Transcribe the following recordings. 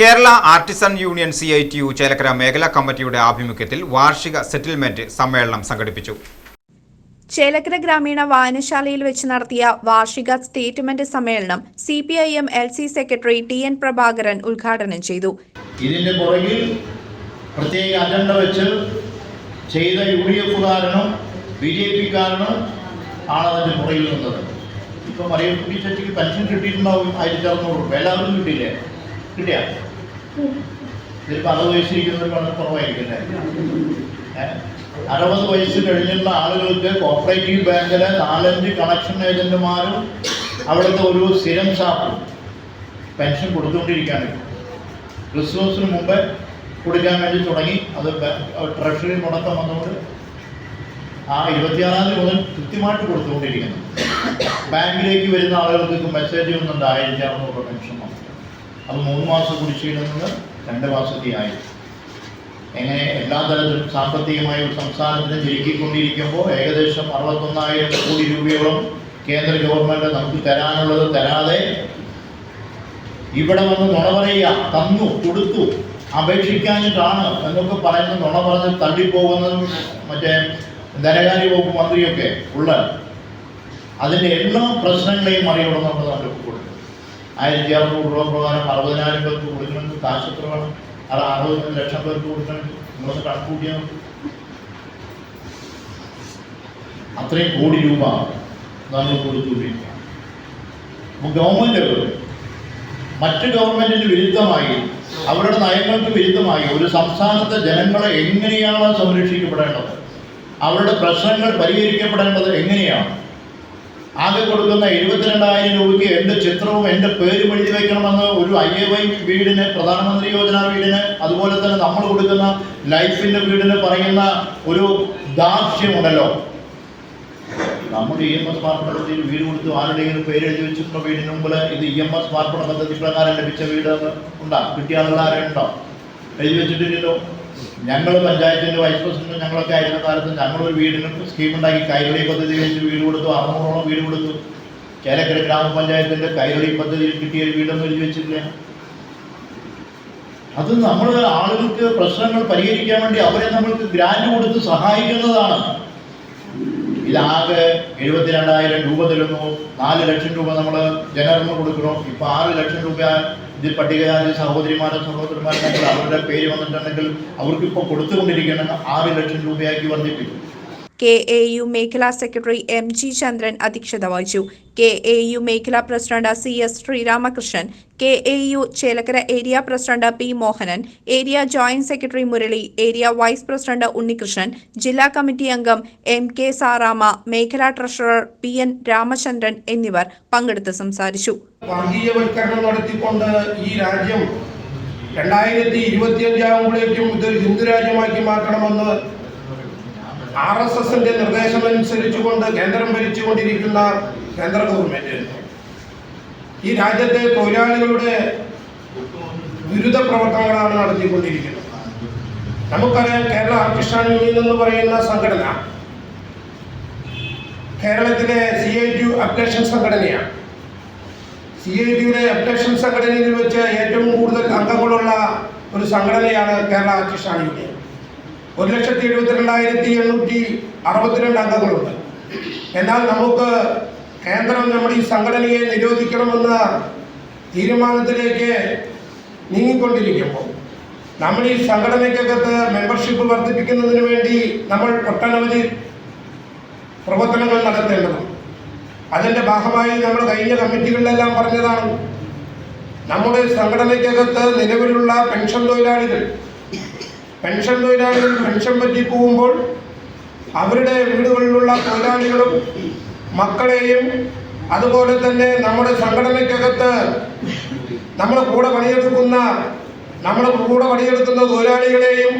Kerala artisan union C I T U Chelakkara മേഖലാ കമ്മിറ്റിയുടെ ആഭിമുഖ്യത്തിൽ വാർഷിക സെറ്റിൽമെന്റ് സമ്മേളനം സംഘടിപ്പിച്ചു. ചേലക്കര ഗ്രാമീണ വായനശാലയിൽ വെച്ച് നടത്തിയ വാർഷിക സ്റ്റേറ്റ്മെന്റ് സമ്മേളനം C P I M L C secretary T N Prabhakaran ഉദ്ഘാടനം ചെയ്തു. ഇതിന്റെ പുറകിൽ പ്രത്യേക അജണ്ട വെച്ച് ചെയ്ത യു ഡി എഫുകാരനും ബി ജെ പിക്കാരനും ആണ് അതിന്റെ പുറകിൽ നിന്നത്. ഇപ്പം ചേച്ചിക്ക് പെൻഷൻ കിട്ടിയിട്ടുണ്ടാവും ആയിരത്തി അറുന്നൂറ് രൂപ. എല്ലാവർക്കും കിട്ടിയില്ലേ? കിട്ടിയ? ഇതിപ്പോൾ അറുപത് വയസ്സിരിക്കുന്നവർ വളരെ കുറവായിരിക്കും? അറുപത് വയസ്സ് കഴിഞ്ഞുള്ള ആളുകൾക്ക് കോപ്പറേറ്റീവ് ബാങ്കിലെ നാലഞ്ച് കണക്ഷൻ ഏജന്റുമാരും അവിടുത്തെ ഒരു സ്ഥിരം സ്റ്റാഫും പെൻഷൻ കൊടുത്തുകൊണ്ടിരിക്കുകയാണ് ക്രിസ്മസിന് മുമ്പ് കൊടുക്കാൻ വേണ്ടി തുടങ്ങി. അത് ട്രഷറി മുടക്കം വന്നുകൊണ്ട് ആ ഇരുപത്തിയാറാം തീയതി മുതൽ കൃത്യമായിട്ട് കൊടുത്തുകൊണ്ടിരിക്കുന്നു. ബാങ്കിലേക്ക് വരുന്ന ആളുകൾക്ക് മെസ്സേജ് ഒന്നുണ്ട് ആയിരത്തി അറുന്നൂറ് പെൻഷൻ വന്നു അത് മൂന്ന് മാസം കുടിശ്ശിയിൽ നിന്ന് രണ്ട് മാസത്തെയായി എങ്ങനെ എല്ലാ തരത്തിലും സാമ്പത്തികമായി ഒരു സംസ്ഥാനത്തിന് ജയിക്കൊണ്ടിരിക്കുമ്പോൾ ഏകദേശം അറുപത്തൊന്നായിരം കോടി രൂപയോളം കേന്ദ്ര ഗവൺമെന്റ് നമുക്ക് തരാനുള്ളത് തരാതെ ഇവിടെ വന്ന് നുണ പറയുക തന്നു കൊടുത്തു അപേക്ഷിക്കാനിട്ടാണ് എന്നൊക്കെ പറയുന്ന നുണ പറഞ്ഞ് തള്ളിപ്പോകുന്നതും മറ്റേ ധനകാര്യ വകുപ്പ് മന്ത്രിയൊക്കെ ഉള്ള അതിന്റെ എല്ലാ പ്രശ്നങ്ങളെയും മറികടന്നുകൊണ്ട് കൊടുക്കും ആയിരത്തി അറുന്നൂറ് രൂപ പ്രകാരം അറുപതിനായിരം പേർക്ക് കൊടുക്കണമെങ്കിൽ കാശ് വേണം അത് ലക്ഷം പേർക്ക് കൊടുക്കണമെങ്കിൽ നിങ്ങളൊന്ന് കണക്ക് കൂട്ടിയാൽ അത്രയും കോടി രൂപ നമ്മൾ കൊടുത്തുകൊണ്ടിരിക്കുക അപ്പോൾ മറ്റ് ഗവൺമെന്റിന് വിരുദ്ധമായി അവരുടെ നയങ്ങൾക്ക് വിരുദ്ധമായി ഒരു സംസ്ഥാനത്തെ ജനങ്ങളെ എങ്ങനെയാണ് സംരക്ഷിക്കപ്പെടേണ്ടത്? അവരുടെ പ്രശ്നങ്ങൾ പരിഹരിക്കപ്പെടേണ്ടത് എങ്ങനെയാണ്? ആകെ കൊടുക്കുന്ന എഴുപത്തിരണ്ടായിരം രൂപയ്ക്ക് എന്റെ ചിത്രവും എന്റെ പേരും എഴുതി വയ്ക്കണമെന്ന് ഒരു ഐ എ വൈ വീടിന് പ്രധാനമന്ത്രി യോജന വീടിന് അതുപോലെ തന്നെ നമ്മൾ കൊടുക്കുന്ന ലൈഫിന്റെ വീടിന് പറയുന്ന ഒരു ദാർഷ്ട്യമുണ്ടല്ലോ നമ്മുടെ ഇ എം എസ് പാർപ്പിടത്തിൽ വീട് കൊടുത്തു ആരുടെയെങ്കിലും പേര് എഴുതി വെച്ചിട്ടുള്ള വീടിന് മുമ്പിൽ ഇത് ഇ എം എസ് പാർപ്പിട പദ്ധതി പ്രകാരം ലഭിച്ച വീട് ഉണ്ടാ കിട്ടിയ ആളുകൾ ആരുണ്ടോ? എഴുതി വെച്ചിട്ടില്ലല്ലോ. ഞങ്ങൾ പഞ്ചായത്തിന്റെ വൈസ് പ്രസിഡന്റ് ഞങ്ങളൊക്കെ ആയിരുന്ന കാലത്ത് ഞങ്ങളൊരു വീടിന് സ്കീം ഉണ്ടാക്കി കൈരളി പദ്ധതി വെച്ച് വീട് കൊടുത്തു അറുന്നൂറോളം വീട് കൊടുത്തു. ചേലക്കര ഗ്രാമപഞ്ചായത്തിന്റെ കൈരളി പദ്ധതിയിൽ കിട്ടിയ വീടൊന്നും എഴുതി വെച്ചിട്ടില്ല. അത് നമ്മൾ ആളുകൾക്ക് പ്രശ്നങ്ങൾ പരിഹരിക്കാൻ വേണ്ടി അവരെ നമ്മൾക്ക് ഗ്രാൻഡ് കൊടുത്ത് സഹായിക്കുന്നതാണ്. ഇതാകെ എഴുപത്തിരണ്ടായിരം രൂപ തരുന്നു. നാല് ലക്ഷം രൂപ നമ്മൾ ജനറലിന് കൊടുക്കണം? ഇപ്പൊ ആറ് ലക്ഷം രൂപ ഇതിൽ പട്ടികജാതി സഹോദരിമാരും സഹോദരന്മാരും അവരുടെ പേര് വന്നിട്ടുണ്ടെങ്കിൽ അവർക്ക് ഇപ്പോൾ കൊടുത്തുകൊണ്ടിരിക്കണം ആറ് ലക്ഷം രൂപയാക്കി വർദ്ധിപ്പിക്കും കെ എ യു മേഖലാ സെക്രട്ടറി എം ജി ചന്ദ്രൻ അധ്യക്ഷത വഹിച്ചു. കെ എ യു മേഖലാ president C S Sreeramakrishnan K A U Chelakkara area president P Mohanan area joint secretary Murali area vice president Unnikrishnan ജില്ലാ കമ്മിറ്റി അംഗം എം കെ സാറാമ മേഖലാ treasurer P N Ramachandran എന്നിവർ പങ്കെടുത്ത് സംസാരിച്ചു. വർഗീയവൽക്കരണം നടത്തിക്കൊണ്ട് ഈ രണ്ടായിരത്തി ഇരുപത്തിയഞ്ചാകുമ്പോഴേക്കും ഇതൊരു ഹിന്ദു രാജ്യമാക്കി മാറ്റണമെന്ന് ആർ എസ് എസിന്റെ നിർദ്ദേശമനുസരിച്ചുകൊണ്ട് കേന്ദ്രം ഭരിച്ചുകൊണ്ടിരിക്കുന്ന കേന്ദ്ര ഗവൺമെന്റ്. ഈ രാജ്യത്തെ തൊഴിലാളികളുടെ ദുരിത പ്രവർത്തനങ്ങളാണ് നടത്തിക്കൊണ്ടിരിക്കുന്നത്. നമുക്കറിയാം കേരള ആർട്ടിസ്റ്റാൻ യൂണിയൻ എന്ന് പറയുന്ന സംഘടന കേരളത്തിലെ സി ഐ ടി അപ്ഡേഷൻ സംഘടനയാണ്. സി ഐ ടിയുടെ അപ്ഡേഷൻ സംഘടനയിൽ വെച്ച് ഏറ്റവും കൂടുതൽ അംഗങ്ങളുള്ള ഒരു സംഘടനയാണ് കേരള ആർട്ടിസ്റ്റാൻ യൂണിയൻ. ഒരു ലക്ഷത്തി എഴുപത്തിരണ്ടായിരത്തി എണ്ണൂറ്റി അറുപത്തിരണ്ട് അംഗങ്ങളുണ്ട്. എന്നാൽ നമുക്ക് കേന്ദ്രം നമ്മുടെ ഈ സംഘടനയെ നിരോധിക്കണമെന്ന തീരുമാനത്തിലേക്ക് നീങ്ങിക്കൊണ്ടിരിക്കുമ്പോൾ നമ്മുടെ ഈ സംഘടനയ്ക്കകത്ത് മെമ്പർഷിപ്പ് വർദ്ധിപ്പിക്കുന്നതിന് വേണ്ടി നമ്മൾ ഒട്ടനവധി പ്രവർത്തനങ്ങൾ നടത്തേണ്ടതുണ്ട്. അതിന്റെ ഭാഗമായി നമ്മൾ കഴിഞ്ഞ കമ്മിറ്റികളിലെല്ലാം പറഞ്ഞതാണ് നമ്മുടെ സംഘടനയ്ക്കകത്ത് നിലവിലുള്ള പെൻഷൻ തൊഴിലാളികൾ പെൻഷൻ തൊഴിലാളികൾ പെൻഷൻ പറ്റി പോകുമ്പോൾ അവരുടെ വീടുകളിലുള്ള തൊഴിലാളികളും മക്കളെയും അതുപോലെ തന്നെ നമ്മുടെ സംഘടനയ്ക്കകത്ത് നമ്മുടെ കൂടെ പണിയെടുക്കുന്ന നമ്മുടെ കൂടെ പണിയെടുക്കുന്ന തൊഴിലാളികളെയും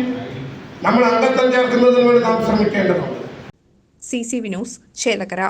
നമ്മൾ അംഗത്വം ചേർക്കുന്നതിന് വേണ്ടി നാം ശ്രമിക്കേണ്ടതുണ്ട്. C C Vinos Chelakkara.